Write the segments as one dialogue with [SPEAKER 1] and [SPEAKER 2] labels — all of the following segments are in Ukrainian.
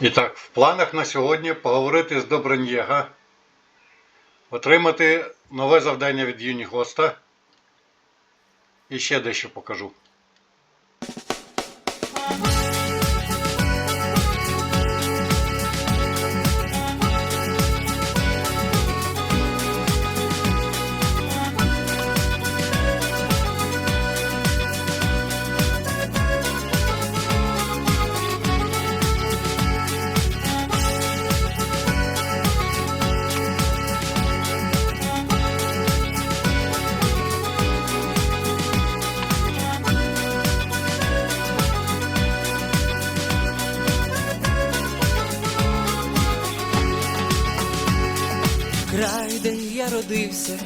[SPEAKER 1] І так, в планах на сьогодні поговорити з Добронєга, отримати нове завдання від Юнігоста і ще дещо покажу.
[SPEAKER 2] Край, де я родився,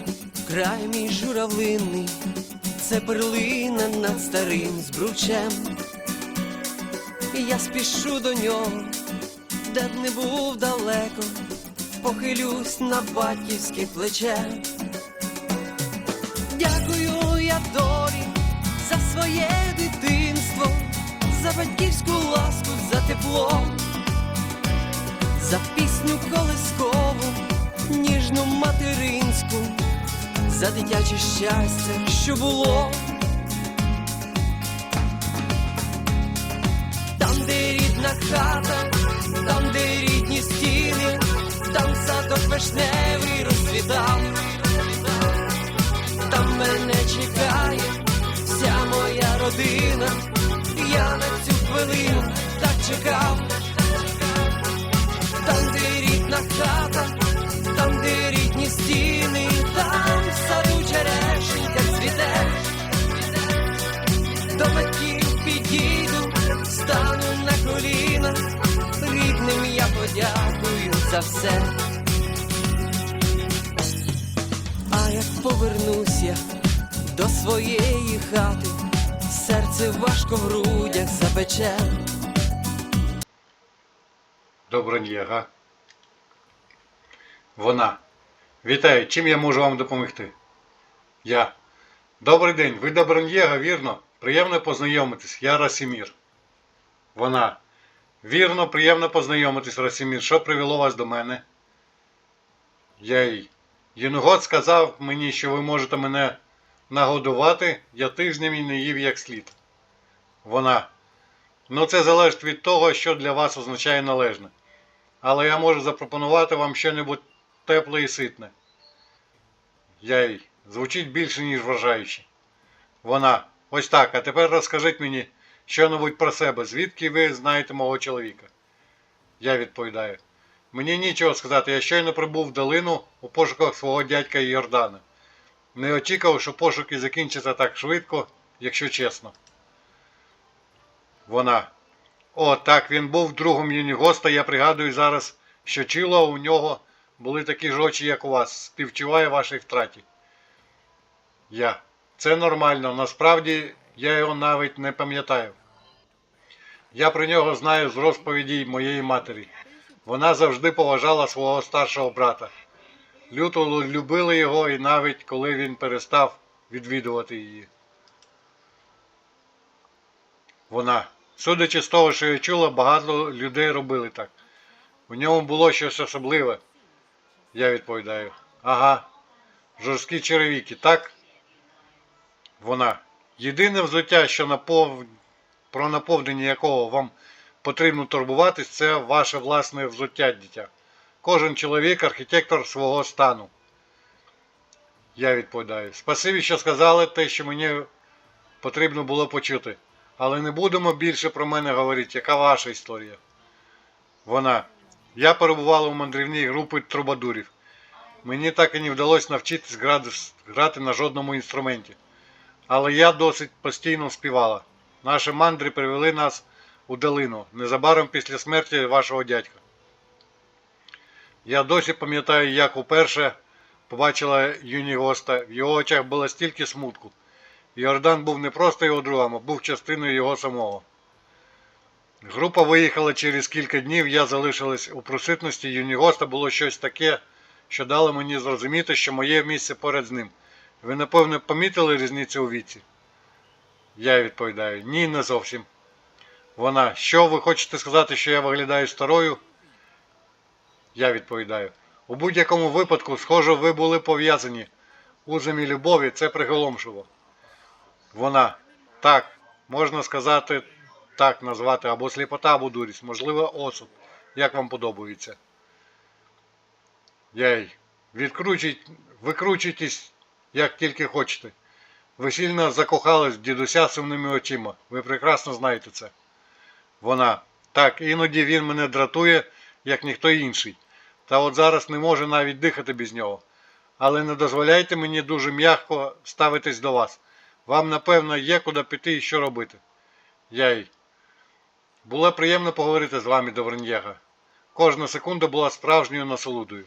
[SPEAKER 2] край мій журавлинний, це перлина над старим збручем. І я спішу до нього, де б не був далеко, похилюсь на батьківське плече. Дякую я долі за своє дитинство, за батьківську ласку, за тепло за пісню колискову, ніжну материнську, за дитяче щастя, що було. Там, де рідна хата, там, де рідні стіни, там садок вишневий розцвітав, там мене чекає вся моя родина, я на цю хвилину так чекав за все. А як повернусь я до своєї хати, серце важко в грудях запече.
[SPEAKER 1] Добронєга. Вона. Вітаю, чим я можу вам допомогти? Я. Добрий день, ви Добронєга, вірно? Приємно познайомитись, я Расімір. Вона. Вірно, приємно познайомитись, Расімір. Що привело вас до мене? Я їй. Єногод сказав мені, що ви можете мене нагодувати, я тижнями не їв як слід. Вона. Ну, це залежить від того, що для вас означає належне. Але я можу запропонувати вам щось тепле і ситне. Я їй. Звучить більше, ніж вражаюче. Вона. Ось так. А тепер розкажіть мені що-небудь про себе. Звідки ви знаєте мого чоловіка? Я відповідаю. Мені нічого сказати, я щойно прибув в долину у пошуках свого дядька Йордана. Не очікував, що пошуки закінчаться так швидко, якщо чесно. Вона. О, так, він був другом Юнігоста. Я пригадую зараз, що чило у нього були такі ж очі, як у вас. Співчуваю вашій втраті. Я. Це нормально. Насправді я його навіть не пам'ятаю. Я про нього знаю з розповіді моєї матері. Вона завжди поважала свого старшого брата. Люто любили його і навіть коли він перестав відвідувати її. Вона. Судячи з того, що я чула, багато людей робили так. У ньому було щось особливе. Я відповідаю. Ага. Жорсткі черевіки, так? Вона. Єдине взуття, що напов... про наповнення якого вам потрібно турбуватись, це ваше власне взуття, дитя. Кожен чоловік архітектор свого стану. Я відповідаю. Спасибі, що сказали те, що мені потрібно було почути. Але не будемо більше про мене говорити, яка ваша історія. Вона. Я перебувала у мандрівній групі трубадурів. Мені так і не вдалося навчитись грати, на жодному інструменті. Але я досить постійно співала. Наші мандри привели нас у долину незабаром після смерті вашого дядька. Я досі пам'ятаю, як уперше побачила Юнігоста. В його очах було стільки смутку. Йордан був не просто його другом, а був частиною його самого. Група виїхала через кілька днів, я залишилась у присутності Юнігоста було щось таке, що дало мені зрозуміти, що моє місце поряд з ним. Ви, напевно, помітили різницю у віці? Я відповідаю, ні, не зовсім. Вона, що ви хочете сказати, що я виглядаю старою? Я відповідаю. У будь-якому випадку, схоже, ви були пов'язані. Узами любові це приголомшило. Вона. Так, можна сказати, так назвати, або сліпота, або дурість, можливо, осуд. Як вам подобається? Я їй. Відкручуйтесь, як тільки хочете. Ви сильно закохались в дідуся сумними очима. Ви прекрасно знаєте це. Вона. Так, іноді він мене дратує, як ніхто інший. Та от зараз не можу навіть дихати без нього. Але не дозволяйте мені дуже м'яко ставитись до вас. Вам, напевно, є куди піти і що робити. Я їй. Було приємно поговорити з вами, Добринєга. Кожна секунда була справжньою насолодою.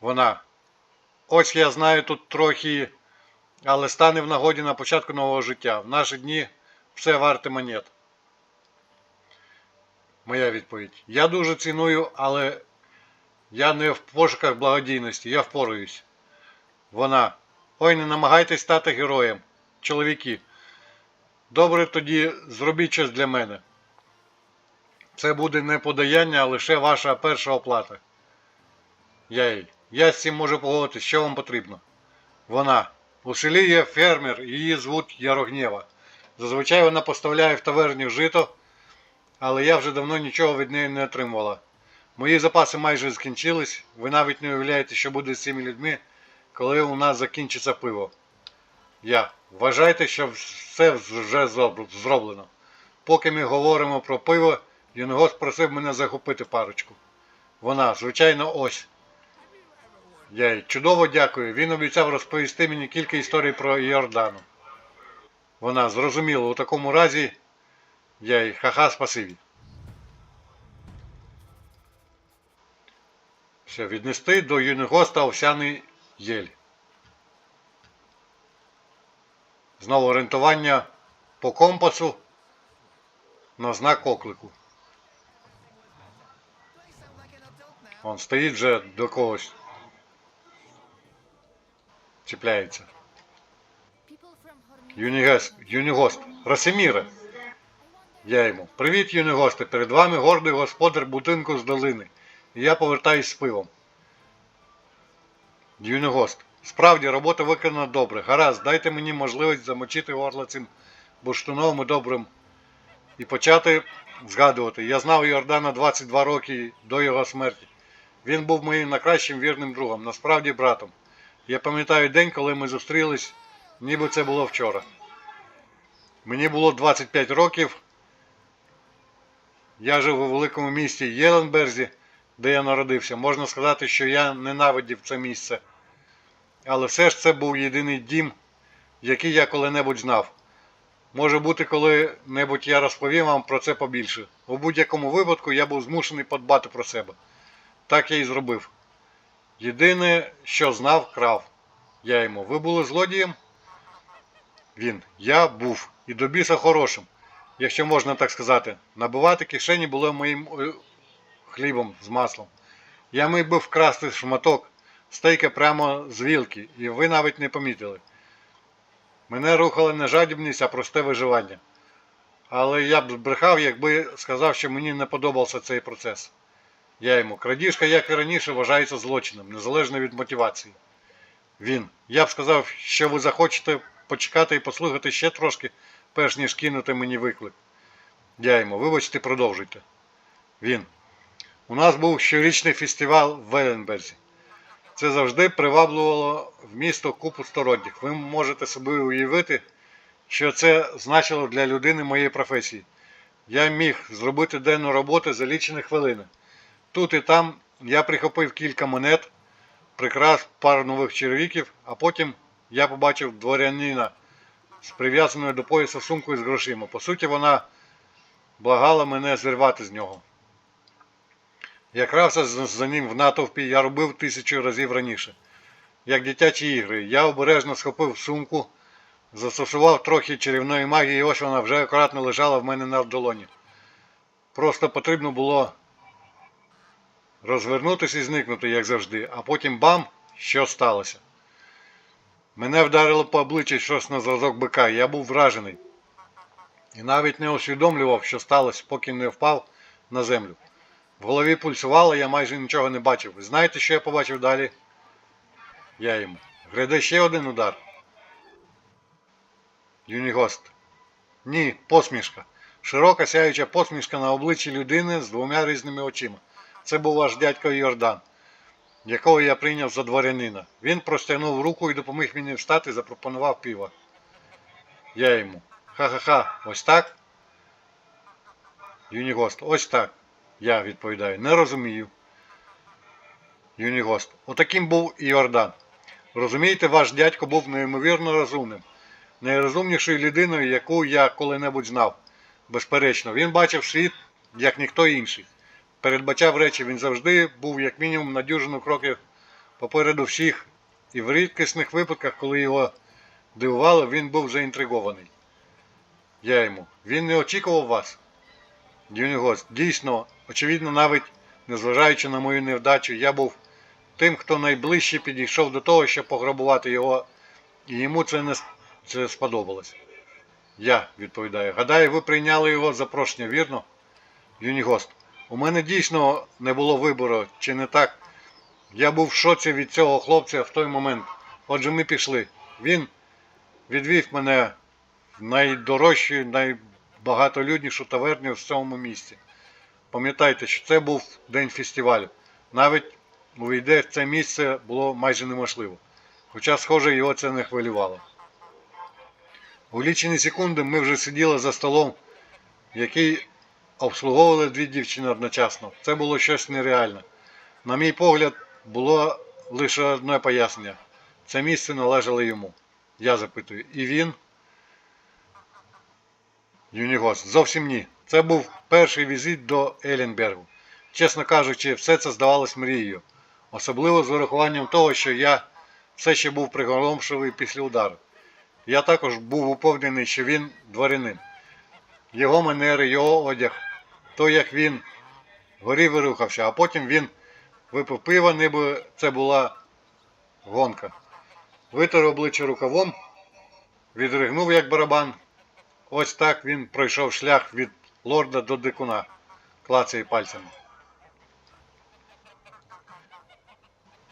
[SPEAKER 1] Вона. Ось я знаю тут трохи, але стане в нагоді на початку нового життя. В наші дні все варте монет. Моя відповідь. Я дуже ціную, але я не в пошуках благодійності, я впораюсь. Вона. Ой, не намагайтесь стати героєм. Чоловіки. Добре тоді зробіть щось для мене. Це буде не подаяння, а лише ваша перша оплата. Я їй. Я з цим можу погодитись, що вам потрібно. Вона. У селі є фермер, її звуть Ярогнєва. Зазвичай вона поставляє в таверні жито, але я вже давно нічого від неї не отримувала. Мої запаси майже скінчились. Ви навіть не уявляєте, що буде з цими людьми, коли у нас закінчиться пиво. Я. Вважайте, що все вже зроблено. Поки ми говоримо про пиво, Юнгос просив мене захопити парочку. Вона, звичайно, ось. Я чудово дякую. Він обіцяв розповісти мені кілька історій про Йордану. Вона зрозуміла, у такому разі я їй ха-ха спасибі. Все, віднести до Юнигоста овсяний єль. Знову орієнтування по компасу на знак оклику. Он стоїть вже до когось. Чіпляється. Юнігест, Юнігост, Росиміре. Я йому. Привіт, Юнігосте. Перед вами гордий господар будинку з долини. І я повертаюсь з пивом. Юнігост. Справді, робота виконана добре. Гаразд, дайте мені можливість замочити горло цим бурштуновим і добрим і почати згадувати. Я знав Йордана 22 роки до його смерті. Він був моїм найкращим вірним другом, насправді братом. Я пам'ятаю день, коли ми зустрілись, ніби це було вчора. Мені було 25 років. Я жив у великому місті Єленберзі, де я народився. Можна сказати, що я ненавидів це місце. Але все ж це був єдиний дім, який я коли-небудь знав. Може бути, коли-небудь я розповім вам про це побільше. У будь-якому випадку я був змушений подбати про себе. Так я і зробив. Єдине, що знав, крав. Я йому. Ви були злодієм? Він. Я був. І до біса хорошим, якщо можна так сказати. Набивати кишені було моїм е, хлібом з маслом. Я міг би вкрасти шматок стейка прямо з вілки, і ви навіть не помітили. Мене рухала не жадібність, а просте виживання. Але я б збрехав, якби сказав, що мені не подобався цей процес. Я йому. Крадіжка, як і раніше, вважається злочином, незалежно від мотивації. Він. Я б сказав, що ви захочете почекати і послухати ще трошки, перш ніж кинути мені виклик. Я йому. Вибачте, продовжуйте. Він. У нас був щорічний фестиваль в Веленберзі. Це завжди приваблювало в місто купу сторонніх. Ви можете собі уявити, що це значило для людини моєї професії. Я міг зробити денну роботу за лічені хвилини. Тут і там я прихопив кілька монет, прикрас пару нових червіків, а потім я побачив дворянина з прив'язаною до пояса сумкою з грошима. По суті, вона благала мене зірвати з нього. Я крався за ним в натовпі, я робив тисячу разів раніше. Як дитячі ігри, я обережно схопив сумку, застосував трохи чарівної магії, і ось вона вже акуратно лежала в мене на долоні. Просто потрібно було розвернутися і зникнути, як завжди, а потім бам, що сталося. Мене вдарило по обличчю щось на зразок бика, я був вражений. І навіть не усвідомлював, що сталося, поки не впав на землю. В голові пульсувало, я майже нічого не бачив. І знаєте, що я побачив далі? Я йому. Гряде ще один удар. Юнігост. Ні, посмішка. Широка сяюча посмішка на обличчі людини з двома різними очима. Це був ваш дядько Йордан, якого я прийняв за дворянина. Він простягнув руку і допоміг мені встати, запропонував піва. Я йому. Ха-ха-ха, ось так? Юнігост, ось так. Я відповідаю, не розумію. Юнігост. Отаким був і Йордан. Розумієте, ваш дядько був неймовірно розумним, найрозумнішою людиною, яку я коли-небудь знав. Безперечно, він бачив світ, як ніхто інший. Передбачав речі, він завжди був як мінімум на дюжину кроків попереду всіх, і в рідкісних випадках, коли його дивувало, він був заінтригований. Я йому. Він не очікував вас. Юнігост, дійсно, очевидно, навіть незважаючи на мою невдачу, я був тим, хто найближче підійшов до того, щоб пограбувати його, і йому це не це сподобалось. Я відповідаю. Гадаю, ви прийняли його запрошення, вірно? Юнігост. У мене дійсно не було вибору, чи не так. Я був в шоці від цього хлопця в той момент. Отже, ми пішли. Він відвів мене в найдорожчу, найбагатолюднішу таверню в цьому місті. Пам'ятайте, що це був день фестивалю. Навіть увійде в це місце було майже неможливо. Хоча, схоже, його це не хвилювало. У лічені секунди ми вже сиділи за столом, який обслуговували дві дівчини одночасно. Це було щось нереальне. На мій погляд, було лише одне пояснення. Це місце належало йому. Я запитую, і він? Юнігос, зовсім ні. Це був перший візит до Елінбергу. Чесно кажучи, все це здавалось мрією. Особливо з урахуванням того, що я все ще був приголомшливий після удару. Я також був упевнений, що він дворянин. Його манери, його одяг, то як він горів і рухався, а потім він випив пиво, ніби це була гонка. Витер обличчя рукавом, відригнув як барабан. Ось так він пройшов шлях від лорда до дикуна, клацає пальцями.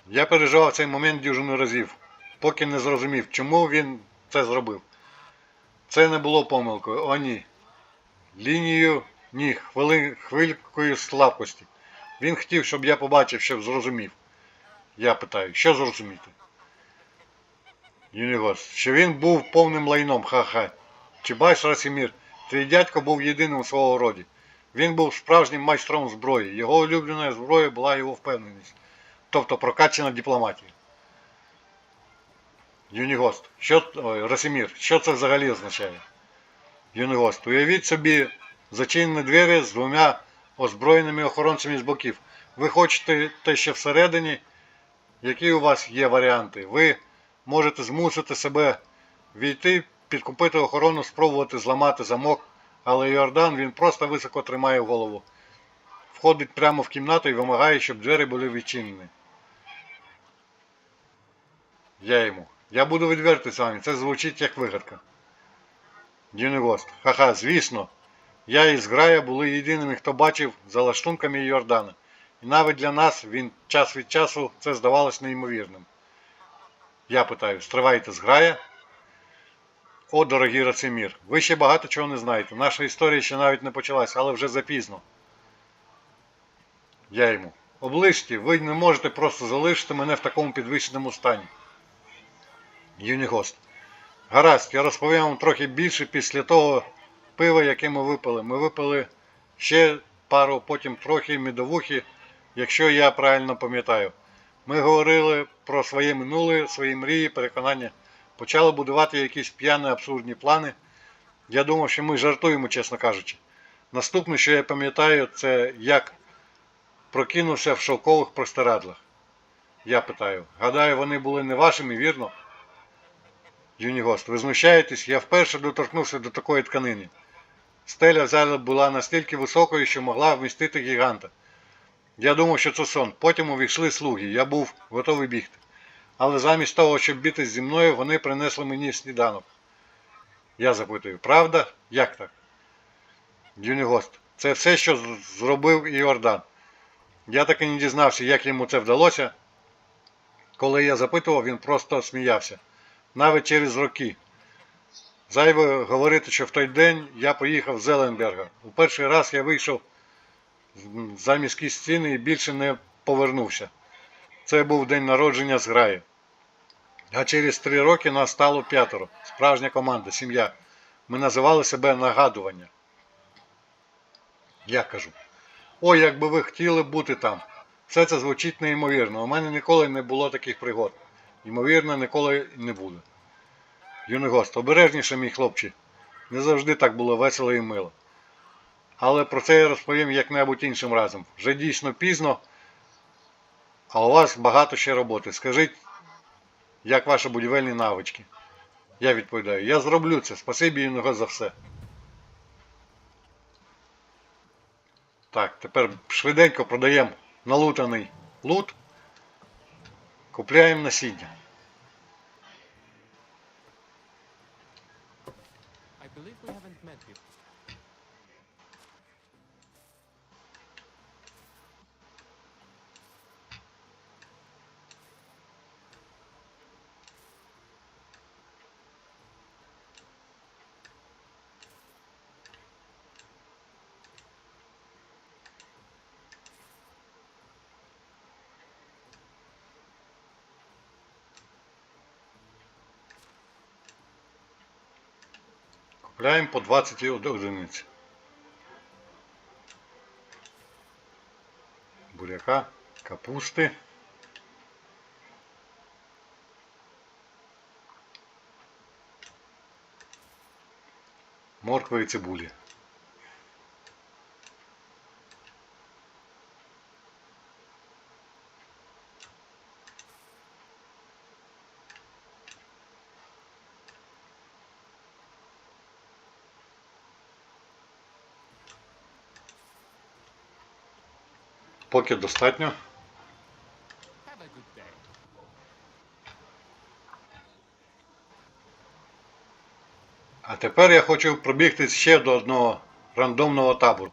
[SPEAKER 1] Я переживав цей момент дюжину разів, поки не зрозумів, чому він це зробив. Це не було помилкою, о ні. Лінією, ні, хвили, хвилькою слабкості. Він хотів, щоб я побачив, щоб зрозумів. Я питаю, що зрозуміти? Юнігос, що він був повним лайном, ха-ха. Чи бачиш, Расімір, твій дядько був єдиним у свого роді. Він був справжнім майстром зброї. Його улюбленою зброєю була його впевненість, тобто прокачана дипломатія. Юнігост, що, Расімір, що це взагалі означає? Юнігост, уявіть собі зачинені двері з двома озброєними охоронцями з боків. Ви хочете те, що всередині, які у вас є варіанти? Ви можете змусити себе війти, підкупити охорону, спробувати зламати замок, але Йордан він просто високо тримає голову. Входить прямо в кімнату і вимагає, щоб двері були відчинені. Я йому. Я буду відвертий з вами, це звучить як вигадка. Дюнегост. Ха-ха, звісно. Я і зграя були єдиними, хто бачив за лаштунками Йордана. І навіть для нас він час від часу це здавалось неймовірним. Я питаю, стривайте зграя? О, дорогий Рацимір, ви ще багато чого не знаєте. Наша історія ще навіть не почалась, але вже запізно. Я йому. Оближте, ви не можете просто залишити мене в такому підвищеному стані. Юнігост. Гаразд, я розповім вам трохи більше після того пива, яке ми випили. Ми випили ще пару, потім трохи медовухи, якщо я правильно пам'ятаю. Ми говорили про своє минуле, свої мрії, переконання. Почали будувати якісь п'яні абсурдні плани. Я думав, що ми жартуємо, чесно кажучи. Наступне, що я пам'ятаю, це як прокинувся в шовкових простирадлах. Я питаю, гадаю, вони були не вашими, вірно? Юнігост, ви знущаєтесь, я вперше доторкнувся до такої тканини. Стеля зали була настільки високою, що могла вмістити гіганта. Я думав, що це сон. Потім увійшли слуги, я був готовий бігти. Але замість того, щоб битись зі мною, вони принесли мені сніданок. Я запитую, правда? Як так? Юнігост. Це все, що зробив Іордан. Я так і не дізнався, як йому це вдалося. Коли я запитував, він просто сміявся. Навіть через роки. Зайве говорити, що в той день я поїхав з Зеленберга. У перший раз я вийшов за міські стіни і більше не повернувся. Це був день народження зграї. А через три роки нас стало п'ятеро. Справжня команда, сім'я. Ми називали себе нагадування. Я кажу. Ой, як би ви хотіли бути там. Все це звучить неймовірно. У мене ніколи не було таких пригод. Ймовірно, ніколи не буде. Юний гост, обережніше, мій хлопче. Не завжди так було весело і мило. Але про це я розповім як-небудь іншим разом. Вже дійсно пізно, а у вас багато ще роботи. Скажіть, як ваші будівельні навички? Я відповідаю, я зроблю це. Спасибі Юного за все. Так, тепер швиденько продаємо налутаний лут. Купляємо насіння. Купляємо по 20 одиниць. Буряка, капусти. Моркви і цибулі. Поки достатньо. А тепер я хочу пробігти ще до одного рандомного табору.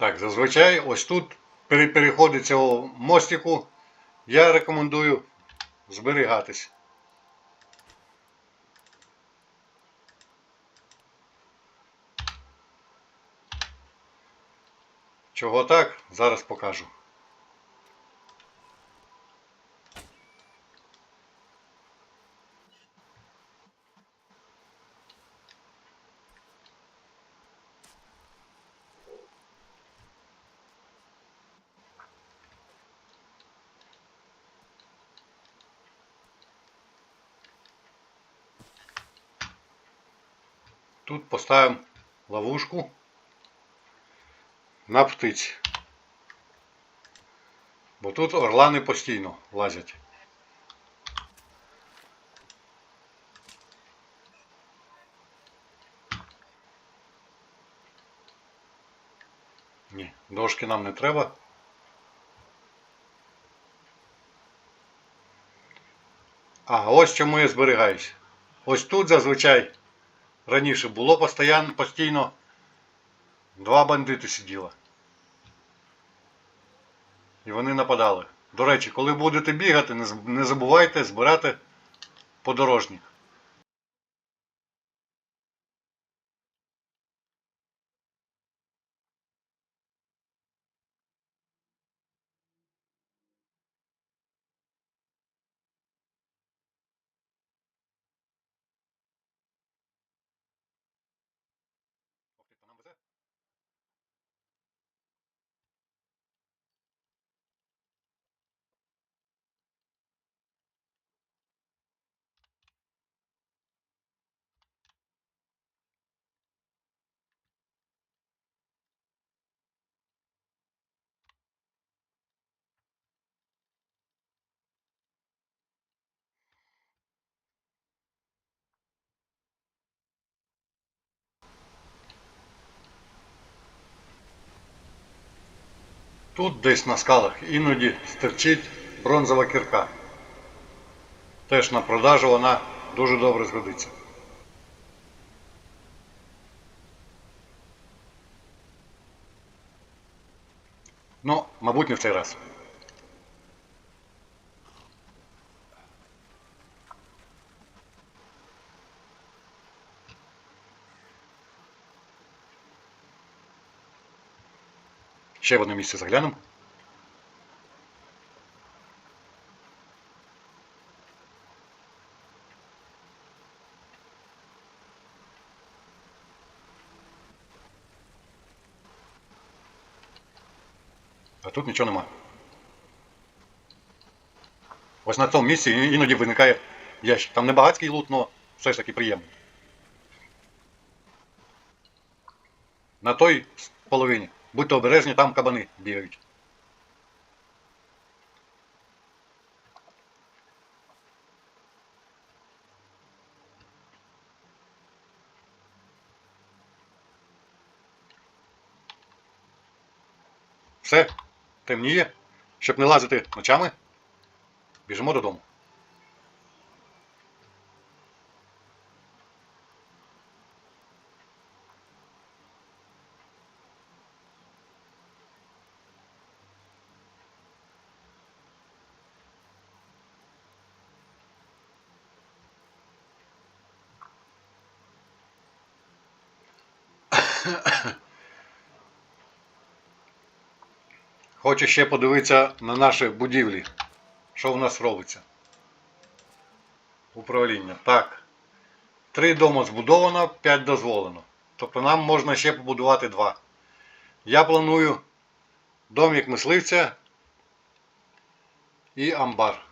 [SPEAKER 1] Так, зазвичай ось тут при переході цього мостику я рекомендую зберігатись. Чого так? Зараз покажу. Тут поставимо ловушку на птиць. Бо тут орлани постійно лазять. Ні, дошки нам не треба. А ось чому я зберігаюсь. Ось тут зазвичай раніше було постійно, постійно два бандити сиділо. І вони нападали. До речі, коли будете бігати, не забувайте збирати подорожник. Тут десь на скалах іноді стирчить бронзова кірка. Теж на продажу вона дуже добре згодиться. Ну, мабуть, не в цей раз. Ще в одне місце заглянемо. А тут нічого нема. Ось на цьому місці іноді виникає ящик. Там не багатський лут, але все ж таки приємний. На той половині. Будьте обережні, там кабани бігають. Все, темніє. Щоб не лазити ночами, біжимо додому. Хочу ще подивитися на наші будівлі. Що в нас робиться? Управління. Так. Три дома збудовано, п'ять дозволено. Тобто нам можна ще побудувати два. Я планую домик мисливця і амбар.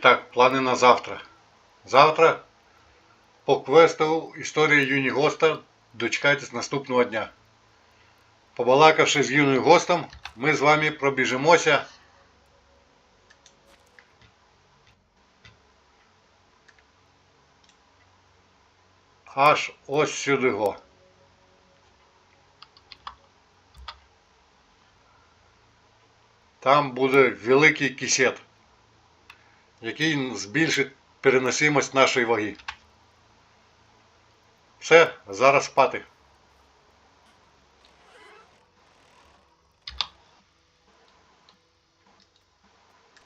[SPEAKER 1] І так, плани на завтра. Завтра по квесту історія Юні Госта дочекайтесь наступного дня. Побалакавши з юним гостем, ми з вами пробіжимося. Аж ось сюди го. Там буде великий кисет, який збільшить переносимость нашої ваги. Все, зараз спати.